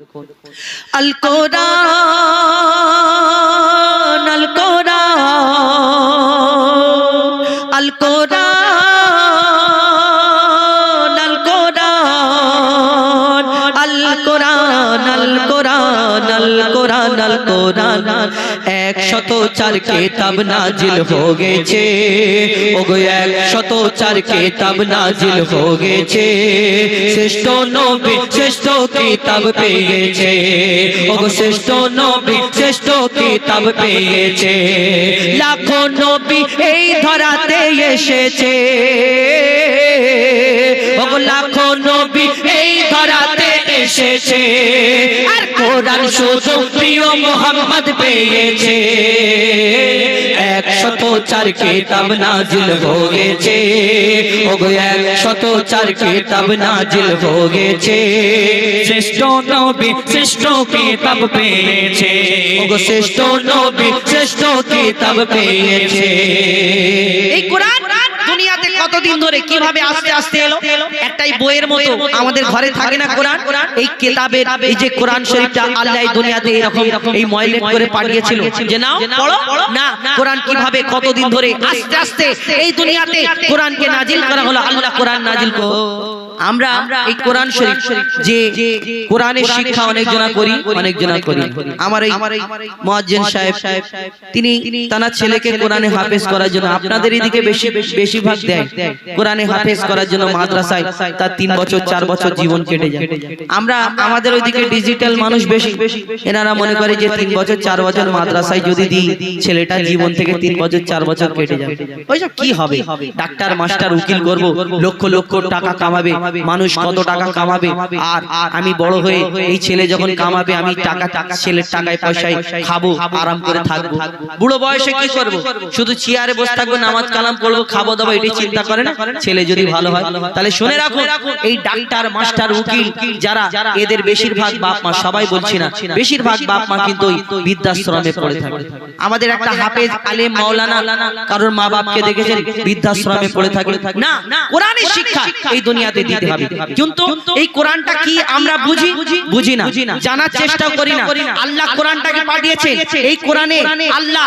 আল কোরআন আল কোরআন আল কোরআন আল কোরআন আল কোরআন আল কোরআন আল কোরআন আল কোরআন চার কেতাব নাজিল হো গেছে। ওগো একশত চার কেতাব নাজিল হো গেছে। শ্রেষ্ঠ নবী শ্রেষ্ঠ কিতাব পেয়েছে ওগো শ্রেষ্ঠ নবী শ্রেষ্ঠ কিতাব পেয়েছে লাখো নবী এই ধরাতে এসেছে। ওগো লাখো নবী এই ধরাতে এসেছে। কোরআন শুধু প্রিয় মোহাম্মদ পেয়েছে। একশত চার কিতাব নাজিল হয়েছে। ওগো, একশত চার কিতাব নাজিল হয়েছে। শ্রেষ্ঠ নবী শ্রেষ্ঠ কিতাব পেয়েছে। ওগো, শ্রেষ্ঠ নবী শ্রেষ্ঠ কিতাব পেয়েছে। এই কোরআন কতদিন ধরে কীভাবে আস্তে আস্তে এলো? একটাই বইয়ের মতো আমাদের ঘরে থাকে না কোরআন? এই কেতাবের, এই যে কোরআন শরীফটা আল্লাহ দুনিয়াতে এরকম, এই ময়লেট করে পাঠিয়েছিল। যে নাও, পড়ো, না, কোরআন কীভাবে কতদিন ধরে আস্তে আস্তে এই দুনিয়াতে কোরআনকে নাজিল করা হলো? আল্লাহ কোরআন নাজিল কো আমরা এই কোরআন শরীফ যে কোরআনের শিক্ষা অনেক জনা করি অনেক জনা করি। আমার এই মুয়াজ্জিন সাহেব তিনি তার ছেলেকে কোরআনে হাফেজ করার জন্য আপনাদের এদিকে বেশি বেশিরভাগ দেয়। কোরআনে হাফেজ করার জন্য মাদ্রাসায় তার তিন বছর চার বছর জীবন কেটে যায়। আমরা আমাদের ওইদিকে ডিজিটাল মানুষ বেশি। এনারা মনে করে যে তিন বছর চার বছর মাদ্রাসায় যদি দিই ছেলেটা জীবন থেকে তিন বছর চার বছর কেটে যাবে ওইসব কি হবে ডাক্তার মাস্টার উকিল করব লক্ষ লক্ষ টাকা কামাবে মানুষ কত টাকা কামাবে? আর আমি বড় হয়ে এই ছেলে যখন কামাবে আমি টাকা টাকা ছেলের টাকায় পয়সায় খাব আরাম করে থাকব। বুড়ো বয়সে কি করব? শুধু চেয়ারে বসে থাকব নামাজ কালাম পড়ব খাব দাবো এটাই চিন্তা করে না? ছেলে যদি ভালো হয় তাহলে শুনে রাখুন এই ডাক্তার মাস্টার উকিল যারা এদের বেশিরভাগ বাপ মা সবাই বলছি না বেশিরভাগ বাপ মা কিন্তু বৃদ্ধাশ্রমে পড়ে থাকে। আমাদের একটা হাফেজ আলেম মাওলানা কারোর মা বাপকে দেখেছেন বৃদ্ধাশ্রমে পড়ে থাকে না কোরআনের শিক্ষা এই দুনিয়াতে দিতে হবে। কিন্তু এই কোরআনটা কি আমরা বুঝি? বুঝি? না। জানার চেষ্টা করি না। আল্লাহ কোরআনটাকে এই কোরআনে আল্লাহ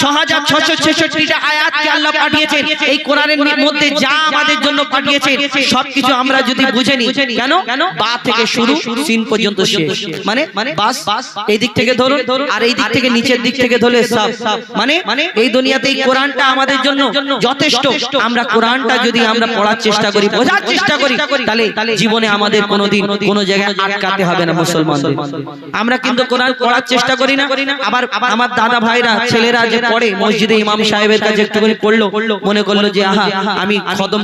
ছ হাজার ছশো ছেষট্টিটা আয়াতকে আল্লাহ পাঠিয়েছেন। এই কোরআনের মধ্যে যা আমাদের জন্য পাঠিয়েছেন সবকিছু আমরা যদি বুঝে নিই। কেন? বা থেকে শুরু সিন পর্যন্ত শেষ। মানে বাস এই দিক থেকে ধরুন আর এই দিক থেকে নিচের দিক থেকে ধরলে সব মানে মানে এই দুনিয়াতে এই কোরআনটা আমাদের জন্য যথেষ্ট আমরা কোরআনটা যদি আমরা পড়ার চেষ্টা করি বোঝার চেষ্টা করি তাহলে জীবনে আমাদের কোনোদিন কোনো জায়গায় আটকাতে হবে না মুসলমানদের। আমরা কিন্তু কোরআন পড়ার চেষ্টা করি না। আবার আমার দাদা ভাইরা ছেলেরা যে পড়ে মসজিদে ইমাম সাহেবের কাছে একটুখানি পড়ল মনে করল যে আহা আমি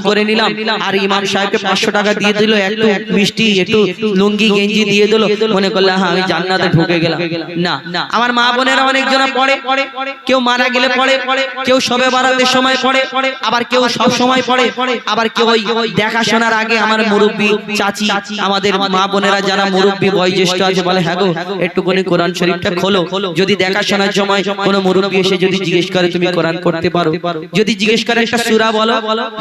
করে নিলাম। আর ইমাম সাহেবকে পাঁচশো টাকা দিয়ে দিল একটু মিষ্টি একটু লুঙ্গি গেঞ্জি দিয়ে দিল। মনে করল আমি জান্নাতে ঢুকে গেলাম। না আমার মা বোনেরা অনেকজনা পড়ে কেউ মারা গেলে পড়ে কেউ সবে বারাতের সময় পড়ে আবার কেউ সব সময় পড়ে আবার কেউ ওই দেখাশোনার আগে আমার মুরব্বী চাচি আমাদের মা বোনেরা যারা মুরব্বী বয়োজ্যেষ্ঠ আছে বলে হ্যাঁ গো একটুখানি কোরআন শরীফটা খোলো। যদি দেখাশোনার সময় কোনো মুরব্বী এসে যদি জিজ্ঞেস করে তুমি কোরআন করতে পারো? যদি জিজ্ঞেস করে একটা সূরা বলো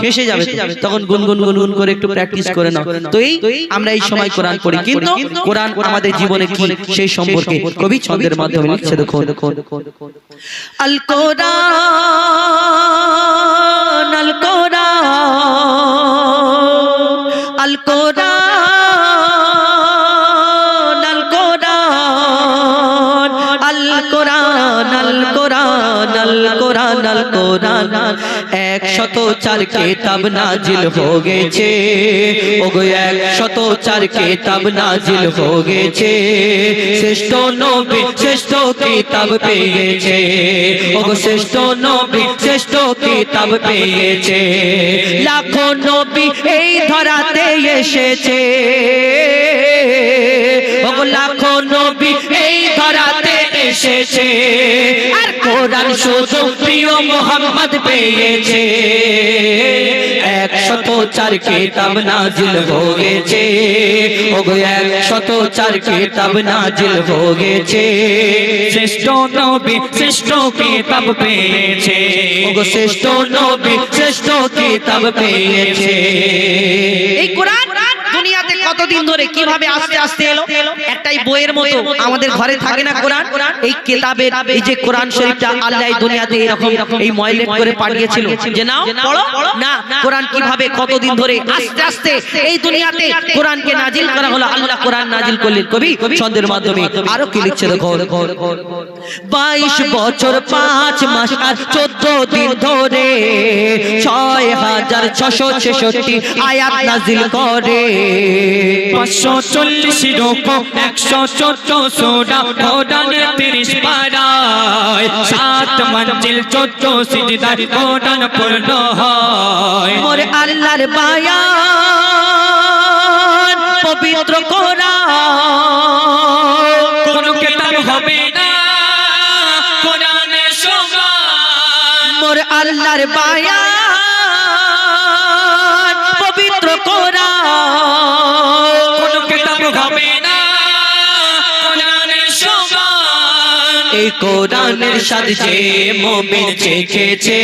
হেসে যাবে তখন গুনগুন গুনগুন করে একটু প্র্যাকটিস করে নাও। তো এই আমরা এই সময় কোরআন পড়ি। কিন্তু কোরআন আমাদের জীবনে কি? সেই সম্পর্কে কবি ছন্দের মাধ্যমে লিখছে দেখো আল কোরআন আল কোরআন আল কোরআন আল কোরআন আল কোরআন আল কোরআন আল কোরআন আল কোরআন একশত চার কেতাব নাজিল হো গেছে। ওগো একশত চার কেতাব নাজিল হো শ্রেষ্ঠ নবী শ্রেষ্ঠ কিতাব পেয়েছে। ওগো শ্রেষ্ঠ নবী শ্রেষ্ঠ কিতাব পেয়েছে। লাখো নবী এই ধরাতে এসেছে। ওগো লাখো নবী এসেছে। আর কোরআন শুধু প্রিয় মোহাম্মদ পেয়েছে। একশত চার কিতাব নাজিল হয়েছে। ওগো, একশত চার কিতাব নাজিল হয়েছে। শ্রেষ্ঠ নবী শ্রেষ্ঠ কিতাব পেয়েছে। ওগো, শ্রেষ্ঠ নবী শ্রেষ্ঠ কিতাব পেয়েছে। কতদিন ধরে কীভাবে আস্তে আস্তে এলো? একটাই বইয়ের মতো আমাদের ঘরে থাকে না কোরআন? এই কেতাবের, এই যে কোরআন শরীফটা আল্লাহ দুনিয়াতে এরকম এই ময়লেট করে পাঠিয়েছিল। যে নাও, পড়ো। না, কোরআন কীভাবে কতদিন ধরে আস্তে আস্তে এই দুনিয়াতে কোরআনকে নাজিল করা হলো? আল্লাহ কোরআন নাজিল করলেন কবি ছন্দের মাধ্যমে। আরও কি লিখছে দেখো বাইশ বছর পাঁচ মাস আর চোদ্দ দিন ধরে ছয় হাজার ছশো ছেষট্টি আয়াত নাজিল করে। পাঁচশো চল্লিশ রকম একশো চোদ্দ সোডা কোরআনের তিরিশ পাড়ায়। সাত মঞ্জিল চোদ্দ সিজদার কোরআন পূর্ণ হয়। মোর আল্লাহর বায়ান পবিত্র কোরআন। কোন কেতাব হবে না কোরআনের সমান। মোর আল্লাহর পবিত্র কোরআন। হবে এই কোরআনের সাদ যে মমিন চেখেছে,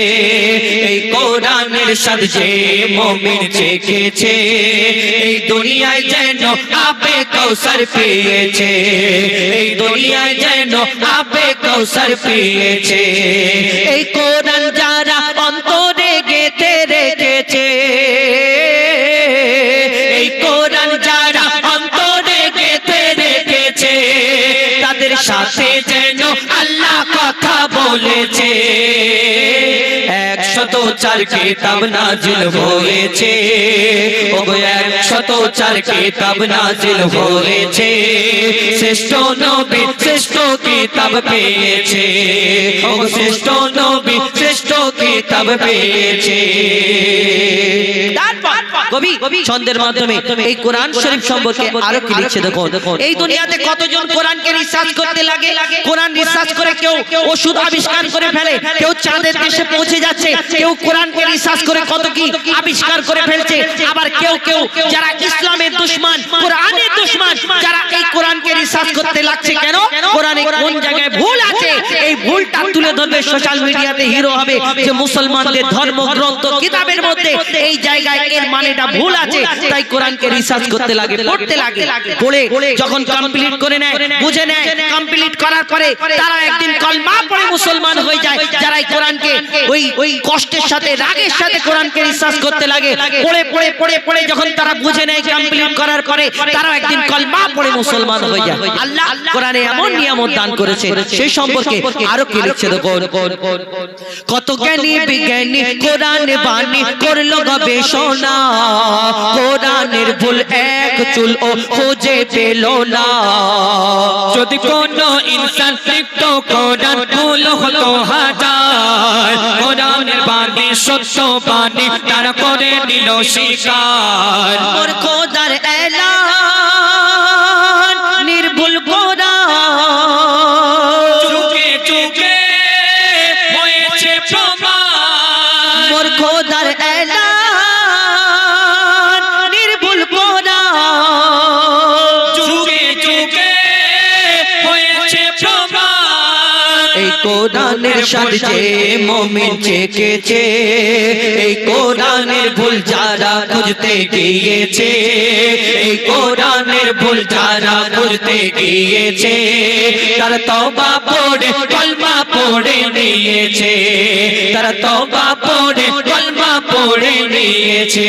এই কোরআনের চেখেছে, এই দুনিয়ায় যেন আপে কৌসর পেয়েছে, এই দুনিয়ায় যেন আপে কৌসর পেয়েছে, এই কোরআন চার কেতাব নাজিল হয়েছে। একশত চার কেতাব নাজিল হয়েছে। শ্রেষ্ঠ নবী শ্রেষ্ঠ কেতাব পেয়েছে। শ্রেষ্ঠ নবী শ্রেষ্ঠ পেয়েছে। কবি ছন্দের মাধ্যমে এই কোরআন শরীফ সম্পর্কে আরও কি লিখছে দেখো এই দুনিয়াতে কতজন কোরআনকে রিসার্চ করতে লাগে? কোরআন রিসার্চ করে কেউ ওষুধ আবিষ্কার করে ফেলে কেউ চাঁদের দেশে পৌঁছে যাচ্ছে কেউ কোরআনকে রিসার্চ করে কত কি আবিষ্কার করে ফেলছে আবার কেউ কেউ যারা ইসলামের দুশ্মন কোরআনের দুশ্মন যারা এই কোরআনকে রিসার্চ করতে লাগছে কেন কোরআনে কোন জায়গায় ভুল আছে এই ভুলটা তুলে ধরবে সোশ্যাল মিডিয়াতে হিরো হবে যে মুসলমানদের ধর্মগ্রন্থ কিতাবের মধ্যে এর ভুল আছে। তাই কোরআনকে রিসার্চ করতে লাগে, পড়তে লাগে। পড়ে যখন কমপ্লিট করে নেয়, বুঝে নেয় কমপ্লিট করার পরে তারা একদিন কলমা পড়ে মুসলমান হয়ে যায়। যারা কোরআনকে ওই ওই কষ্টের সাথে, রাগের সাথে কোরআনকে রিসার্চ করতে লাগে, পড়ে পড়ে পড়ে পড়ে যখন তারা বুঝে নেয় কমপ্লিট করার পরে তারা একদিন কলমা পড়ে মুসলমান হয়ে যায়। আল্লাহ কোরআনে এমন নিয়ামত দান করেছে, সেই সম্পর্কে আরও কি লিখছে দেখো কত জ্ঞানী বিজ্ঞানী কোরআন বাণী করল গবেষণা। কোরআনের ভুল এক চুল ও খুঁজে পেল না। যদি কোন ইনসান লিপ্ত কোরআন ভুল হতো হাজার কোরআনের বাণী সত্য বাণী তারা করে নিল শিকার। মোর খোদার এলান নির্ভুল প্রমাণ এই কোরআনের সাথে মমিন চেকেছে, এই কোরআনের ভুল যারা খুঁজতে গিয়েছে, এই কোরআনের ভুল যারা খুঁজতে গিয়েছে, তারা তবা পড়ে, কলমা পড়ে নিয়েছে, তারা তবা পড়ে, কলমা পড়ে নিয়েছে,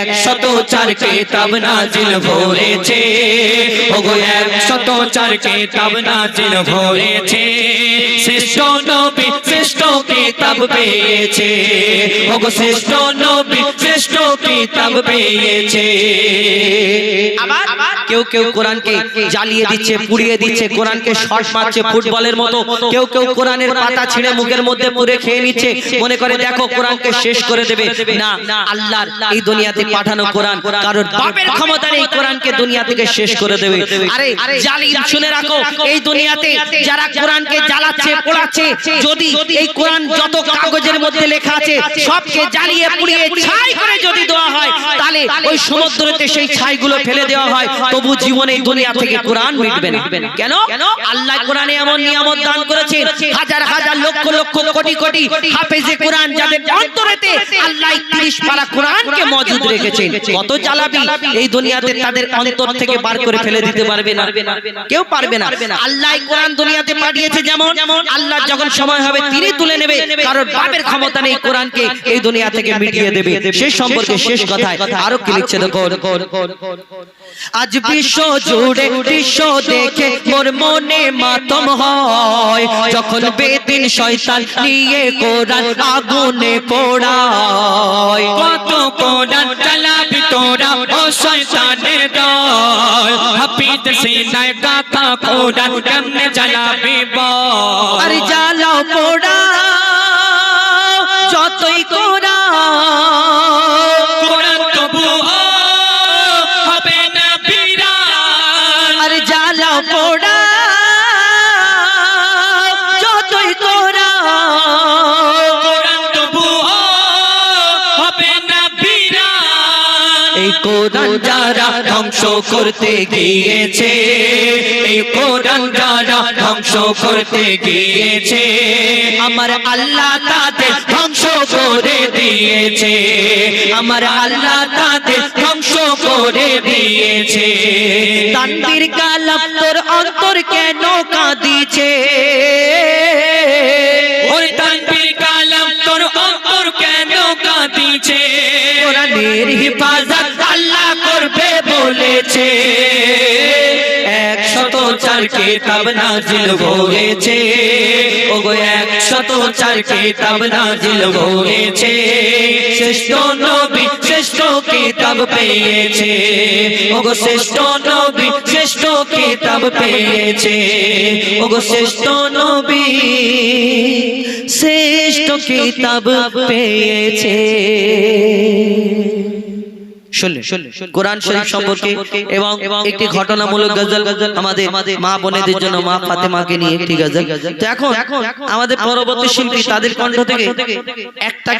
একশত চার কেতাব নাজিল হয়েছে, ওগো একশত চার কেতাব নাজিল হয়েছে শ্রেষ্ঠ নবী শ্রেষ্ঠ কিতাব পেয়েছে। ওগো শ্রেষ্ঠ নবী শ্রেষ্ঠ কিতাব পেয়েছে। আবার? কেউ কেউ কোরআনকে জ্বালিয়ে দিচ্ছে পুড়িয়ে দিচ্ছে কোরআনকে শর্ট মারছে ফুটবলের মতো। কেউ কেউ কোরআনের পাতা ছিঁড়ে মুখের মধ্যে পুরে খেয়ে নিচ্ছে। মনে করে দেখো কোরআনকে শেষ করে দেবে। না আল্লাহর এই দুনিয়াতে পাঠানো কোরআন বাপের ক্ষমতা নেই কোরআনকে দুনিয়া থেকে শেষ করে দেবে। আরে জালিম শুনে রাখো এই দুনিয়াতে যারা কোরআনকে জ্বালা জ্বালাচ্ছে পোড়াচ্ছে যদি এই কোরআন যত কাগজের মধ্যে লেখা আছে, সবকে জ্বালিয়ে পুড়িয়ে ছাই করে যদি দেওয়া হয়, তাহলে ওই সমুদ্রতে সেই ছাইগুলো ফেলে দেওয়া হয়। তবু জীবনে দুনিয়া থেকে কোরআন মিটবে না। কেন? আল্লাহ কোরআনে এমন নিয়ামত দান করেছে, হাজার হাজার লক্ষ লক্ষ কোটি কোটি হাফেজে কোরআন যাদের অন্তরেতে আল্লাহ 30 পারা কোরআনকে মজুদ রেখেছেন, কত জ্বালাবি? এই দুনিয়াতে তাদের অন্তর থেকে বার করে ফেলে দিতে পারবে না। কেউ পারবে না। আল্লাহ কোরআন দুনিয়াতে পাঠিয়েছে যেমন, আল্লাহ যখন সময় হবে তিনি তুলে নেবে। কারণ বাপের ক্ষমতা নেই কোরআনকে এই দুনিয়া থেকে মিটিয়ে দেবে। শেষ সম্পর্কে শেষ কথায় আরও কি লিখছে দেখো আজ বিশ্ব জুড়ে দৃশ্য দেখে মোর মনে মাতম হয়। যখন বেদিন শয়তান নিয়ে কোরআন আগুনে পোড়ায়। কত কোরআন চালাবি তোরা? হাফিজ সিনায় গাথা কোরআন কেমনে চালাবি বল আর জ্বালাও পোড়া যতই কোরআন কোরআন কোরআন যারা ধ্বংস করতে গিয়েছে, এই কোরআন যারা ধ্বংস করতে গিয়েছে, আমার আল্লাহ তাদের ধ্বংস করে দিয়েছে, আমার আল্লাহ তাদের ধ্বংস করে দিয়েছে। কালাম তোর অন্তর কেন কাঁদিছে? ওই কালাম তোর অন্তর কেন কাঁদিছে? কোরআনের হিফাজত চার কিতাব নাজিল হয়েছে। ওগো একশত চার কিতাব নাজিল হয়েছে। শ্রেষ্ঠ নবী শ্রেষ্ঠ কিতাব পেয়েছে। ওগো শ্রেষ্ঠ নবী শ্রেষ্ঠ কিতাব পেয়েছে। ওগো শ্রেষ্ঠ নবী শ্রেষ্ঠ কিতাব পেয়েছে। কোরআন শরীফ সম্পর্কে এবং একটি ঘটনামূলক গজল আমাদের মা বোনেদের জন্য মা ফাতেমাকে নিয়ে একটি গজল। তো এখন আমাদের পরবর্তী শিল্পী তাদের কণ্ঠ থেকে একটা